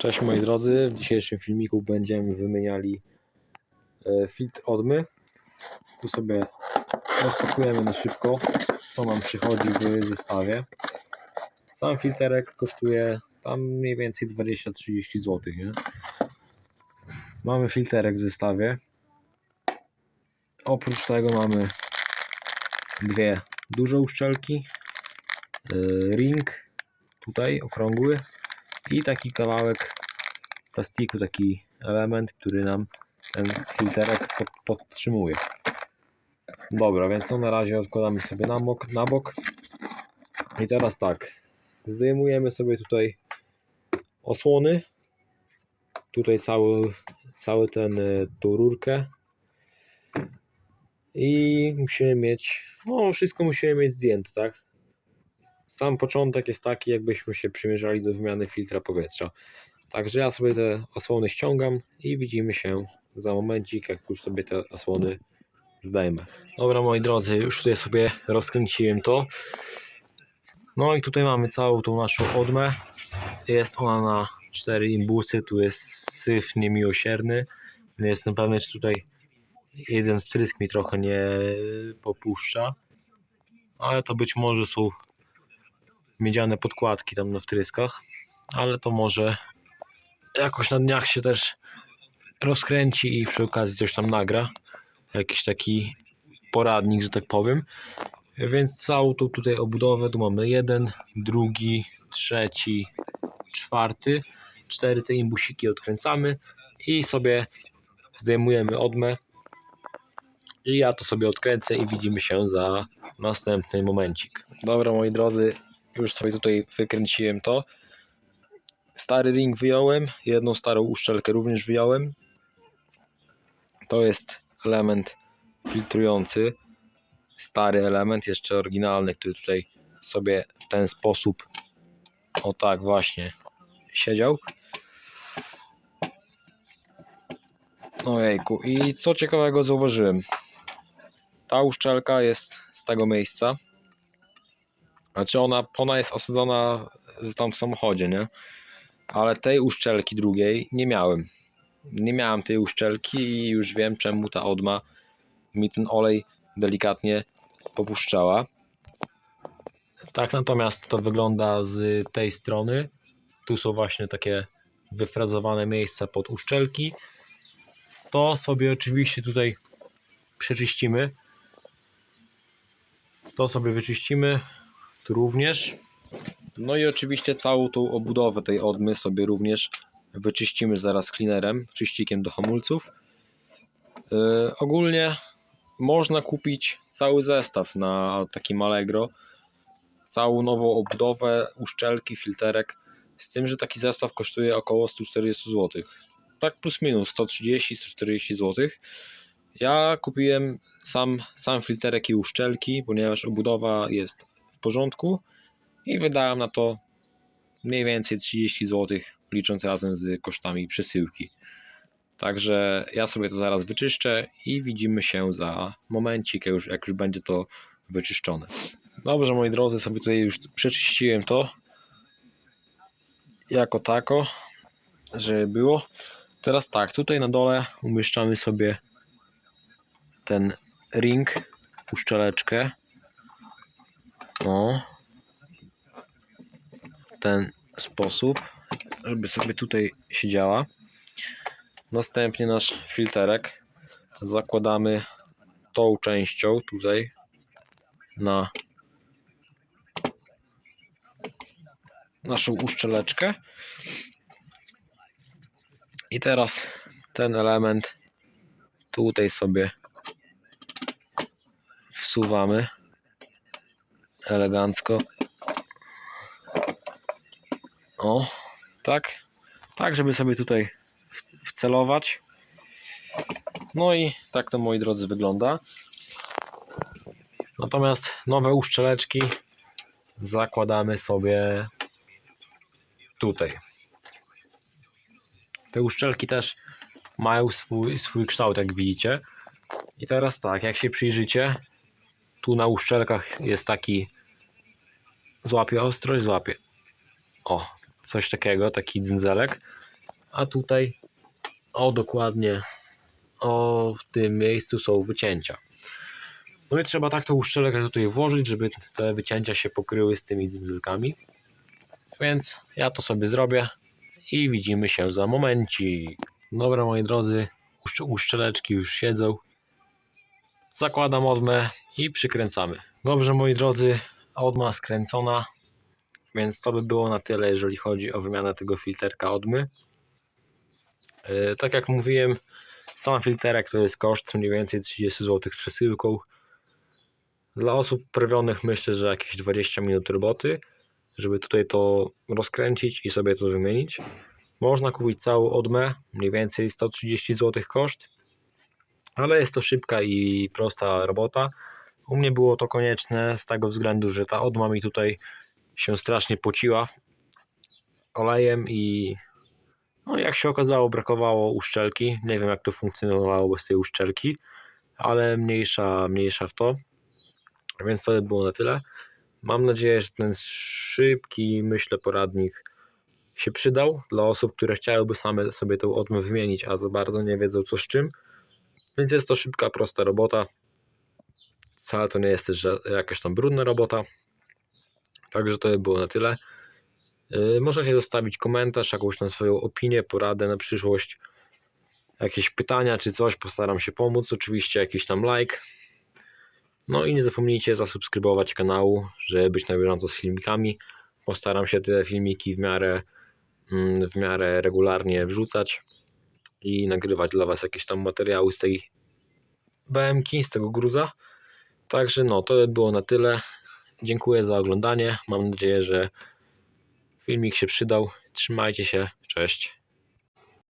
Cześć moi drodzy, w dzisiejszym filmiku będziemy wymieniali e, filtr odmy. Tu sobie rozpakujemy na szybko, co nam przychodzi w zestawie. Sam filterek kosztuje tam mniej więcej 20-30 zł. Nie? Mamy filterek w zestawie. Oprócz tego mamy dwie duże uszczelki, e, ring tutaj okrągły i taki kawałek plastiku, taki element, który nam ten filterek pod, podtrzymuje. Dobra, więc to na razie odkładamy sobie na bok, na bok. I teraz tak, zdejmujemy sobie tutaj osłony, tutaj cały, cały ten, e, tą rurkę i musimy mieć, no wszystko musimy mieć zdjęte, tak? Sam początek jest taki, jakbyśmy się przymierzali do wymiany filtra powietrza. Także ja sobie te osłony ściągam i widzimy się za momencik, jak już sobie te osłony zdejmę. Dobra moi drodzy, już tutaj sobie rozkręciłem to. No i tutaj mamy całą tą naszą odmę. Jest ona na 4 imbusy, tu jest syf niemiłosierny. Nie jestem pewny, czy tutaj jeden wtrysk mi trochę nie popuszcza. Ale to być może są miedziane podkładki tam na wtryskach, ale to może jakoś na dniach się też rozkręci i przy okazji coś tam nagra. Jakiś taki poradnik, że tak powiem. Więc całą tą tutaj obudowę tu mamy jeden, drugi, trzeci, czwarty. Cztery te imbusiki odkręcamy i sobie zdejmujemy odmę. I ja to sobie odkręcę i widzimy się za następny momencik. Dobra moi drodzy, już sobie tutaj wykręciłem to. Stary ring wyjąłem, jedną starą uszczelkę również wyjąłem. To jest element filtrujący. Stary element, jeszcze oryginalny, który tutaj sobie w ten sposób, o tak właśnie, siedział. Ojejku, i co ciekawego zauważyłem. Ta uszczelka jest z tego miejsca. Znaczy ona, ona jest osadzona tam w samochodzie, nie? Ale tej uszczelki drugiej nie miałem. Nie miałem tej uszczelki i już wiem czemu ta odma mi ten olej delikatnie popuszczała. Tak natomiast to wygląda z tej strony. Tu są właśnie takie wyfrazowane miejsca pod uszczelki. To sobie oczywiście tutaj przeczyścimy. To sobie wyczyścimy również. No i oczywiście całą tą obudowę tej odmy sobie również wyczyścimy zaraz cleanerem, czyścikiem do hamulców. Yy, ogólnie można kupić cały zestaw na takim Allegro. Całą nową obudowę, uszczelki, filterek. Z tym, że taki zestaw kosztuje około 140 zł. Tak plus minus 130-140 zł. Ja kupiłem sam, sam filterek i uszczelki, ponieważ obudowa jest porządku i wydałem na to mniej więcej 30 zł, licząc razem z kosztami przesyłki. Także ja sobie to zaraz wyczyszczę i widzimy się za momencik, jak już, jak już będzie to wyczyszczone. Dobrze, moi drodzy, sobie tutaj już przeczyściłem to jako tako, żeby było. Teraz tak, tutaj na dole umieszczamy sobie ten ring, uszczeleczkę. Ten sposób, żeby sobie tutaj siedziała. Następnie nasz filterek zakładamy tą częścią tutaj na naszą uszczeleczkę. I teraz ten element tutaj sobie wsuwamy elegancko. O, tak. Tak, żeby sobie tutaj wcelować. No i tak to moi drodzy wygląda. Natomiast nowe uszczeleczki zakładamy sobie tutaj. Te uszczelki też mają swój, swój kształt, jak widzicie. I teraz tak, jak się przyjrzycie, tu na uszczelkach jest taki złapie ostrość, złapie. O, coś takiego, taki dzyndzelek. a tutaj o dokładnie o w tym miejscu są wycięcia. No i trzeba tak tą uszczelkę tutaj włożyć, żeby te wycięcia się pokryły z tymi dzyndzylkami. Więc ja to sobie zrobię i widzimy się za momencik. Dobra moi drodzy, uszcz- uszczeleczki już siedzą. Zakładam odmę i przykręcamy. Dobrze moi drodzy, odma skręcona, więc to by było na tyle, jeżeli chodzi o wymianę tego filterka odmy. Yy, tak jak mówiłem, sam filterek to jest koszt mniej więcej 30 zł z przesyłką. Dla osób wprawionych myślę, że jakieś 20 minut roboty, żeby tutaj to rozkręcić i sobie to wymienić. Można kupić całą odmę, mniej więcej 130 zł koszt, ale jest to szybka i prosta robota. U mnie było to konieczne z tego względu, że ta odma mi tutaj się strasznie pociła olejem i no jak się okazało brakowało uszczelki. Nie wiem jak to funkcjonowało bez tej uszczelki, ale mniejsza, mniejsza w to. Więc to by było na tyle. Mam nadzieję, że ten szybki, myślę, poradnik się przydał dla osób, które chciałyby same sobie tą odmę wymienić, a za bardzo nie wiedzą co z czym. Więc jest to szybka, prosta robota. Wcale to nie jest też jakaś tam brudna robota. Także to by było na tyle. Yy, Możecie zostawić komentarz, jakąś tam swoją opinię, poradę na przyszłość, jakieś pytania czy coś, postaram się pomóc. Oczywiście jakiś tam like. No i nie zapomnijcie zasubskrybować kanału, żeby być na bieżąco z filmikami. Postaram się te filmiki w miarę, mm, w miarę regularnie wrzucać i nagrywać dla Was jakieś tam materiały z tej BMK, z tego gruza. Także no, to by było na tyle. Dziękuję za oglądanie. Mam nadzieję, że filmik się przydał. Trzymajcie się. Cześć.